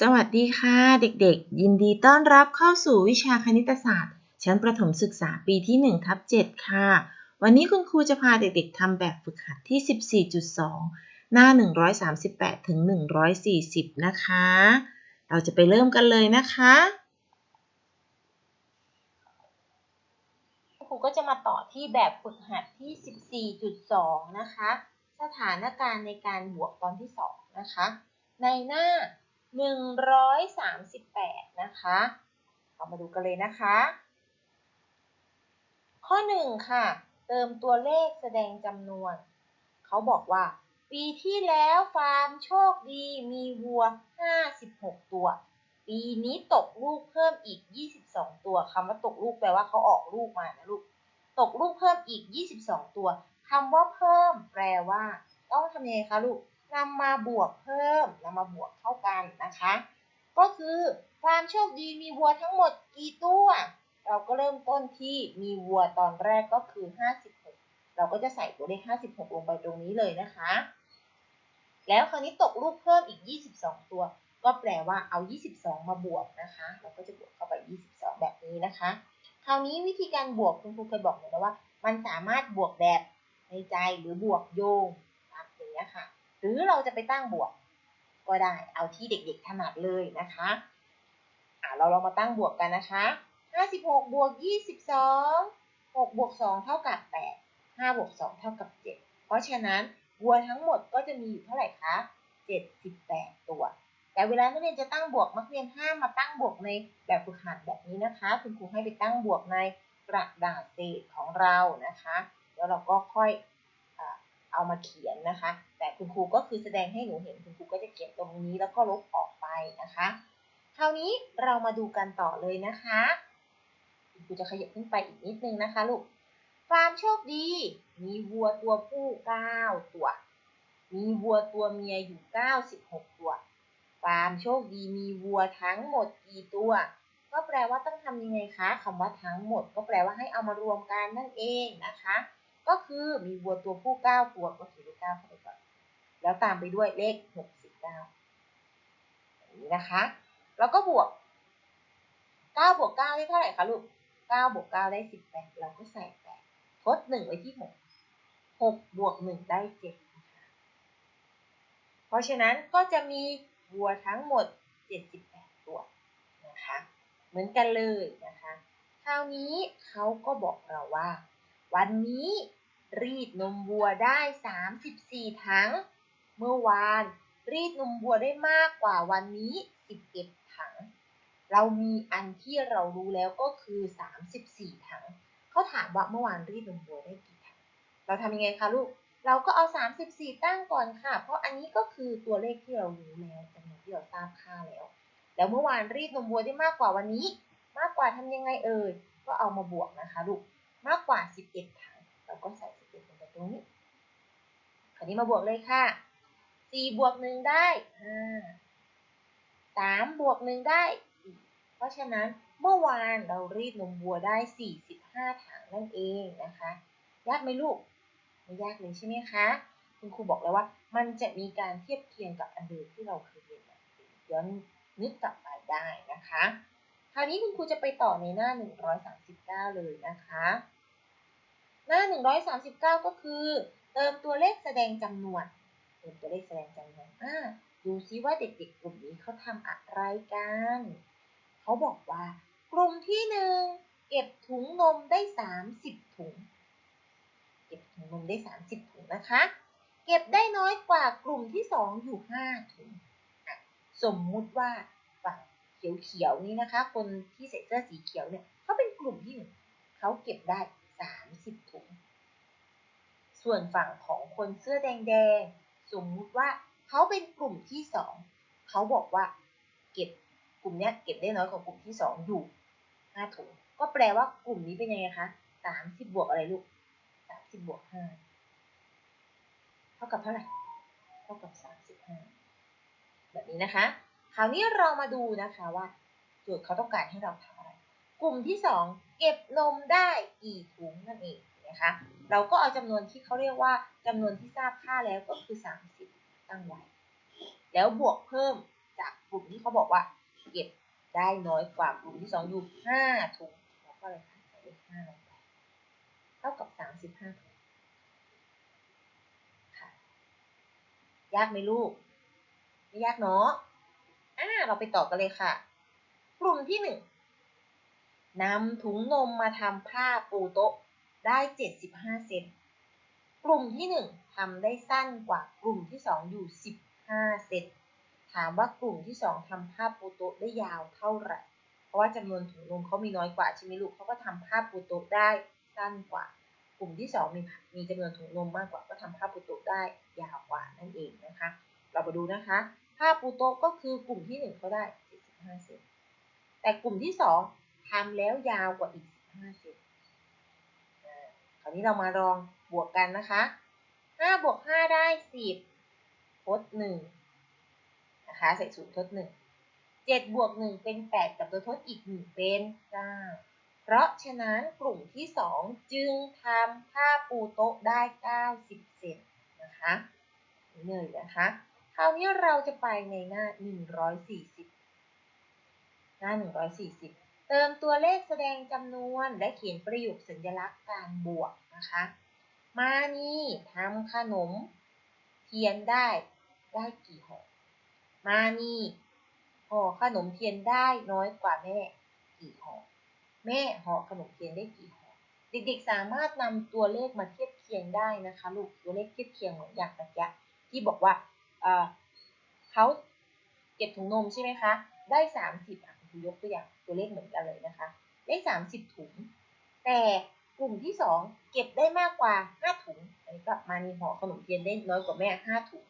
สวัสดีค่ะ เด็กๆ ยินดีต้อนรับเข้าสู่วิชาคณิตศาสตร์ ชั้นประถมศึกษาปีที่1ทับ7ค่ะ วันนี้คุณครูจะพาเด็กๆทำแบบฝึกหัดที่ 14.2 หน้า 138 ถึง 140 นะคะ เราจะไปเริ่มกันเลยนะคะครูก็จะมาต่อที่แบบฝึกหัดที่ 14.2 นะคะ สถานการณ์ในการบวกตอนที่ 2 นะคะ ในหน้า 138 นะคะ เรามาดูกันเลยนะคะ ข้อ 1 ค่ะ เติมตัวเลขแสดงจำนวน เขาบอกว่า ปีที่แล้วฟาร์มโชคดีมีวัว 56 ตัว ปีนี้ตกลูกเพิ่มอีก 22 ตัวคำว่าตกลูกแปลว่าเขาออกลูกมานะลูก ตกลูกเพิ่มอีก 22 ตัวคำว่าเพิ่ม แปลว่า ต้องทำยังไงคะลูก นำมาบวกเพิ่มนำมาบวกเข้ากันนะคะ ก็คือความโชคดีมีวัวทั้งหมดกี่ตัว เราก็เริ่มต้นที่มีวัวตอนแรกก็คือ 56 เราก็จะใส่ตัวเลข 56 ลงไปตรงนี้เลยนะคะ แล้วคราวนี้ตกลูกเพิ่มอีก 22 ตัว ก็แปลว่าเอา 22 มาบวกนะคะ เราก็จะบวกเข้าไป 22 แบบนี้นะคะ คราวนี้วิธีการบวกคุณครูเคยบอกแล้วว่า มันสามารถบวกแบบในใจหรือบวกโยงตามอย่างนี้ค่ะ หรือเราจะไปตั้งบวก ก็ได้เอาที่เด็กๆถนัดเลยนะคะอ่าเราลองมาตั้งบวกกันนะคะ56บวก22 6บวก2เท่ากับ 8 5บวก2เท่ากับ 7 เพราะฉะนั้นวัวทั้งหมดก็จะมีอยู่เท่าไหร่คะ78 ตัว แต่เวลานักเรียนจะตั้งบวกนักเรียนห้ามมาตั้งบวกในแบบฝึกหัดแบบนี้นะคะ คุณครูให้ไปตั้งบวกในกระดาษเศษของเรานะคะ แล้วเราก็ค่อย เอามาเขียนนะคะ แต่คุณครูก็คือแสดงให้หนูเห็นคุณครูก็จะเขียนตรงนี้แล้วก็ลบออกไปนะคะ คราวนี้เรามาดูกันต่อเลยนะคะคุณครูจะขยับขึ้นไปอีกนิดนึงนะคะลูกฟาร์มโชคดี มีวัวตัวผู้9ตัว มีวัวตัวเมียอยู่ 96 ตัวฟาร์มโชคดีมีวัวทั้งหมดกี่ตัว ก็แปลว่าต้องทำยังไงคะคำว่าทั้งหมด ก็แปลว่าให้เอามารวมกันนั่นเองนะคะ ก็คือมีวัวตัวผู้ 9 ตัวก็เขียนเลข9เข้าไปก่อน แล้วตามไปด้วยเลข 69อย่างนี้นะคะ แล้วก็บวก 9 บวก 9 ได้เท่าไหร่คะลูก 9 บวก 9 ได้ 18 เราก็ใส่ 8 ทด 1 ไว้ที่ 6 6 บวก 1 ได้ 7 นะคะ เพราะฉะนั้นก็จะมีวัวทั้งหมด 78 ตัวนะคะ เหมือนกันเลยนะคะ คราวนี้เขาก็บอกเราว่า วันนี้รีดนมวัวได้ 34 ถัง เมื่อวานรีดนมวัวได้มากกว่าวันนี้ 11 ถัง เรามีอันที่เรารู้แล้วก็คือ 34 ถัง เขาถามว่าเมื่อวานรีดนมวัวได้กี่ถัง เราทำยังไงคะลูก เราก็เอา 34 ตั้งก่อนค่ะ เพราะอันนี้ก็คือตัวเลขที่เรารู้แล้วจำนวนที่เราทราบค่าแล้ว แล้วเมื่อวานรีดนมวัวได้มากกว่าวันนี้ มากกว่าทำยังไงเอ่ย ก็เอามาบวกนะคะลูก มากกว่า 11 ถัง เราก็ใส่ 11ลงไปตรงนี้ คราวนี้มาบวกเลยค่ะ 4 บวก 1 ได้ 5 3 บวก 1 ได้4เพราะฉะนั้นเมื่อวานเรารีดนมวัวได้ 45 ถังนั่นเองนะคะ ยากไหมลูก ไม่ยากเลยใช่ไหมคะ คุณครูบอกแล้วว่า มันจะมีการเทียบเคียงกับอันเดิมที่เราเคยเรียนย้อนนึกกลับไปได้นะคะ คราวนี้คุณครูจะไปต่อในหน้า 139 เลยนะคะ หน้า 139 ก็คือ เติมตัวเลขแสดงจำนวน เติมตัวเลขแสดงจำนวนอ่าดูซิว่าเด็กๆกลุ่มนี้เขาทำอะไรกัน เขาบอกว่ากลุ่มที่หนึ่งเก็บถุงนมได้ 30 ถุง เก็บถุงนมได้ 30 ถุงนะคะ เก็บได้น้อยกว่ากลุ่มที่ 2 อยู่ 5 ถุง สมมุติว่าฝั่ง เขียวๆนี้นะคะ คนที่ใส่เสื้อสีเขียวเนี่ยเขาเป็นกลุ่มที่หนึ่งเขาเก็บได้ 30 ถุง ส่วนฝั่งของคนเสื้อแดงๆ สมมุติว่าเขาเป็นกลุ่มที่2เขาบอกว่าเก็บกลุ่มนี้เก็บได้น้อยกว่ากลุ่มที่2อยู่5ถุง ก็แปลว่ากลุ่มนี้เป็นยังไงคะ30บวกอะไรลูก30บวก5เท่ากับเท่าไหร่ เท่ากับ35แบบนี้นะคะ คราวนี้เรามาดูนะคะว่าโจทย์เขาต้องการให้เราทำอะไร กลุ่มที่ 2 เก็บนมได้กี่ถุงนั่นเองนะคะเราก็เอาจำนวนที่เขาเรียกว่าจำนวนที่ทราบค่าแล้วก็คือ 30 ตั้งไว้ แล้วบวกเพิ่มจากกลุ่มที่เขาบอกว่า เก็บได้น้อยกว่ากลุ่มที่สองอยู่ห้าถุงแล้วก็เลยค่ะใส่เลขห้าลงไปเท่ากับสามสิบห้าถุงค่ะยากไหมลูก ไม่ยากเนาะ อ่าเราไปต่อกันเลยค่ะ กลุ่มที่หนึ่งนำถุงนมมาทำผ้าปูโต๊ะได้เจ็ดสิบห้าเซน กลุ่มที่หนึ่งทำได้สั้นกว่ากลุ่มที่สองอยู่สิบห้าเซน ถามว่ากลุ่มที่สองทำผ้าปูโต๊ะได้ยาวเท่าไหร่ เพราะว่าจำนวนถุงนมเขามีน้อยกว่าใช่ไหมลูกเขาก็ทำผ้าปูโต๊ะได้สั้นกว่า กลุ่มที่สองมีมีจำนวนถุงนมมากกว่าก็ทำผ้าปูโต๊ะได้ยาวกว่านั่นเองนะคะ เรามาดูนะคะ ผ้าปูโต๊ะก็คือกลุ่มที่หนึ่งเขาได้75เซน แต่กลุ่มที่สองทำแล้วยาวกว่าอีก 15 เซนคราวนี้เรามาลองบวกกันนะคะ 5 บวก 5 ได้ 10 ทด 1 นะคะ ใส่ศูนย์ทด 1 7 บวก 1 เป็น 8 กับตัวทดอีก 1 เป็น 9 เพราะฉะนั้นกลุ่มที่ 2 จึงทำผ้าปูโต๊ะได้ 90 เซนนะคะนี่เลยนะคะ คราวนี้เราจะไปในหน้า 140 หน้า 140 เติมตัวเลขแสดงจำนวนและเขียนประโยคสัญลักษณ์การบวกนะคะ มานี่ทำขนม เทียนได้ได้กี่ห่อ มานี่ห่อขนมเทียนได้น้อยกว่าแม่กี่ห่อ แม่ห่อขนมเทียนได้กี่ห่อ เด็กๆสามารถนำตัวเลขมาเทียบเคียงได้นะคะลูก ตัวเลขเทียบเคียงเหมือนอย่างตะกี้ที่บอกว่า เขาเก็บถุงนมใช่ไหมคะ ได้ 30อะคุณครูยกตัวอย่างตัวเลขเหมือนกันเลยนะคะ ได้ 30 ถุง แต่กลุ่มที่ 2 เก็บได้มากกว่า 5 ถุงอันนี้ก็มานีห่อขนมเทียนได้น้อยกว่าแม่ 5 ถุง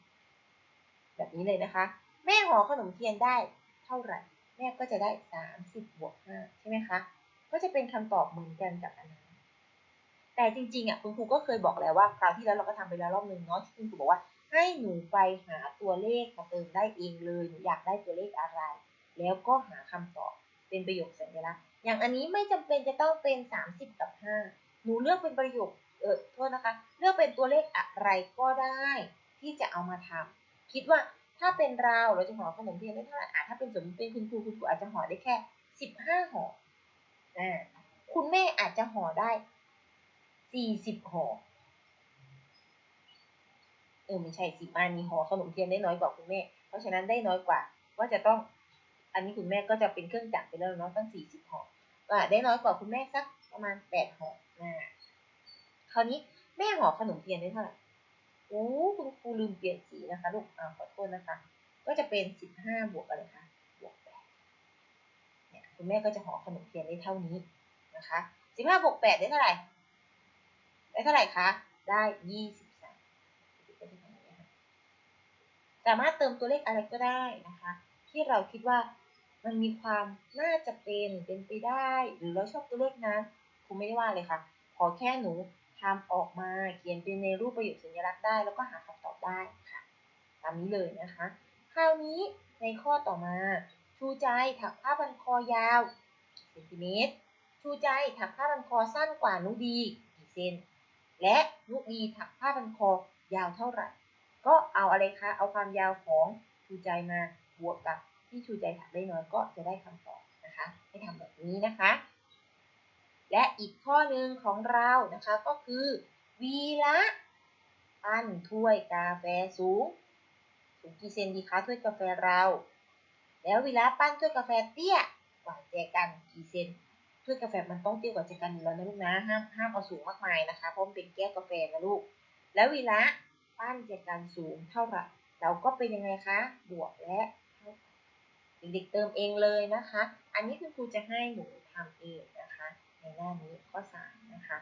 แบบนี้เลยนะคะ แม่ห่อขนมเทียนได้เท่าไหร่ แม่ก็จะได้ 30บวก5ใช่ไหมคะ ก็จะเป็นคำตอบเหมือนกันกับอันนั้นแต่จริงๆอะคุณครูก็เคยบอกแล้วว่าคราวที่แล้วเราก็ทำไปแล้วรอบนึงเนาะที่คุณครูบอกว่า ให้หนูไปหาตัวเลขมาเติมได้เองเลยหนูอยากได้ตัวเลขอะไร แล้วก็หาคำตอบเป็นประโยคสัญลักษณ์ อย่างอันนี้ไม่จำเป็นจะต้องเป็น 30 กับ 5 หนูเลือกเป็นประโยคเออโทษนะคะ เลือกเป็นตัวเลขอะไรก็ได้ ที่จะเอามาทำคิดว่าถ้าเป็นเราเราจะห่อขนมเทียนได้เท่าไหร่อะถ้าเป็นสมมติเป็นคุณครูคุณครูอาจจะห่อได้แค่ 15ห่ออ่าคุณแม่อาจจะห่อได้ 40ห่อ เออไม่ใช่สิมานีห่อขนมเทียนได้น้อยกว่าคุณแม่ เพราะฉะนั้นได้น้อยกว่า ว่าจะต้อง อันนี้คุณแม่ก็จะเป็นเครื่องจักรไปแล้วเนาะตั้งสี่สิบห่อก็ได้น้อยกว่าคุณแม่สักประมาณแปดห่อนะคราวนี้แม่ห่อขนมเทียนได้เท่าไหร่โอ้คุณครูลืมเปลี่ยนสีนะคะลูกอ่าขอโทษนะคะ ก็จะเป็นสิบห้าบวกอะไรคะบวกแปดเนี่ยคุณแม่ก็จะห่อขนมเทียนได้เท่านี้นะคะสิบห้าบวกแปดได้เท่าไหร่ได้เท่าไหร่คะได้ยี่สิบ สามามารถเติมตัวเลขอะไรก็ได้นะคะ ที่เราคิดว่ามันมีความน่าจะเป็นเป็นไปได้ หรือเราชอบตัวเลขนั้นครูไม่ได้ว่าเลยค่ะ ขอแค่หนูทำออกมาเขียนเป็นในรูปประโยคสัญลักษณ์ได้ แล้วก็หาคำตอบได้ค่ะตามนี้เลยนะคะ คราวนี้ในข้อต่อมาชูใจถักผ้าพันคอยาวเซนติเมตรชูใจถักผ้าพันคอสั้นกว่านุดีกี่เซนและนุดีถักผ้าพันคอยาวเท่าไหร่ ก็เอาอะไรคะ เอาความยาวของชูใจมาบวกกับที่ชูใจถักได้น้อยก็จะได้คำตอบนะคะ ให้ทำแบบนี้นะคะ และอีกข้อหนึ่งของเรานะคะก็คือวีละปั้นถ้วยกาแฟสูงสูงกี่เซนดีคะถ้วยกาแฟเรา แล้ววีละปั้นถ้วยกาแฟเตี้ยกว่าแจกันกี่เซนถ้วยกาแฟมันต้องเตี้ยกว่าแจกันแล้วนะลูกนะห้ามห้ามเอาสูงมากมายนะคะเพราะมันเป็นแก้วกาแฟนะลูกแล้ววีละ ปั้นแจกันสูงเท่าไหร่เราก็เป็นยังไงคะ บวกและเด็กๆเติมเองเลยนะคะ อันนี้คุณครูจะให้หนูทำเองนะคะ ในหน้านี้ข้อ3นะคะ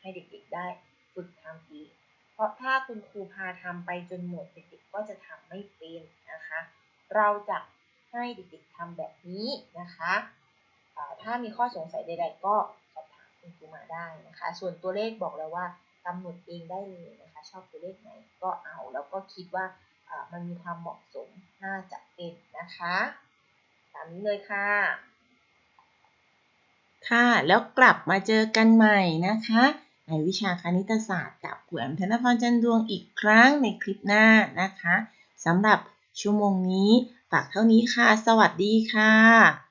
ให้เด็กๆได้ฝึกทำเองเพราะถ้าคุณครูพาทำไปจนหมดเด็กๆก็จะทำไม่เป็นนะคะ เราจะให้เด็กๆทำแบบนี้นะคะถ้ามีข้อสงสัยใดๆก็สอบถามคุณครูมาได้นะคะ ส่วนตัวเลขบอกแล้วว่า กำหนดเองได้เลยนะคะชอบตัวเลขไหนก็เอาแล้วก็คิดว่าอ่ามันมีความเหมาะสมน่าจะเป็นนะคะตามนี้เลยค่ะ ค่ะแล้วกลับมาเจอกันใหม่นะคะในวิชาคณิตศาสตร์กับครูแอมธนพรจันดวงอีกครั้งในคลิปหน้านะคะสำหรับชั่วโมงนี้ฝากเท่านี้ค่ะ สวัสดีค่ะ